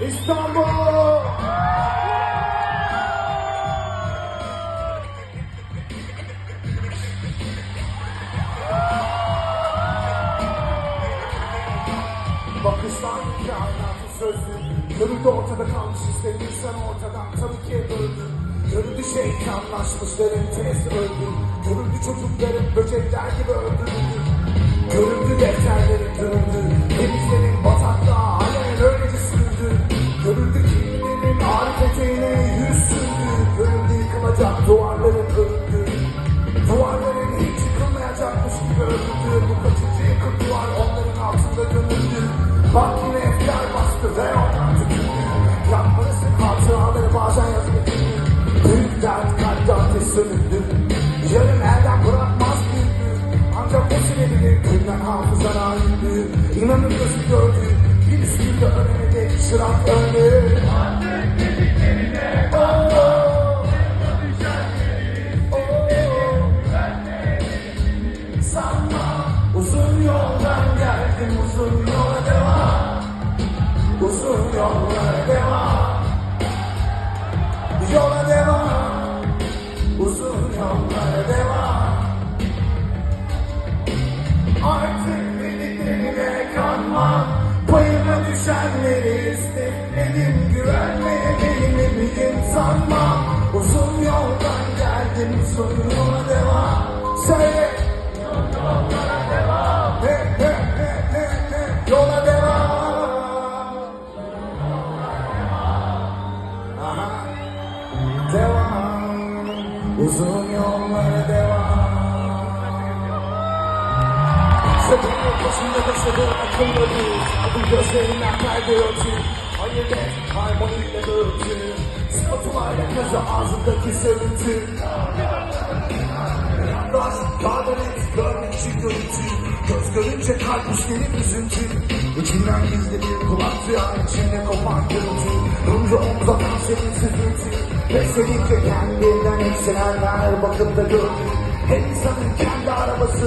İstanbul! Bakışlar kainatın sözü Görüldü ortada kalmış ister insan ortadan tabii ki öldü Görüldü şeytanlaşmışların tez öldü. Görüldü çocukların böcekler gibi öldürüldü. Görüldü defterlerin dönüldü Bak yine efkar bastı ve tükürdü Yapmalısın hatıraları bazen yazıp Büyük dert kalpte sönüldü. Yarın elden bırakmaz büyüdü Ancak o silebilir günden hafızana indi İnanın gözü gördü Bir üstünde önüne çırak önü Oh, oh. sanma Uzun yoldan geldim uzun yola devam Yollara devam Yola devam Uzun yollara devam Artık dediklerine kanma Payıma düşenleri istemledim Güvenmeye gelinimiyim sanma Uzun yoldan geldim yola devam. Söyle Uzun yollara devam. Sakın başında taşıdığın akıllı bir Bu gözlerinden örtü. Hayır et harmoniyle örtü. Spatula ile kızı ağzındaki sövüntü Yaklaş, yardım et, görmek için görüntü. Göz görünce kalp işlenir üzüntü İçinden gizli bir kulak duyar içinde kopan gürültü. Rumcu omuz atan senin süzüntü Besledikçe kendinden eksenenler bakıp da gördü Her insanın kendi arabası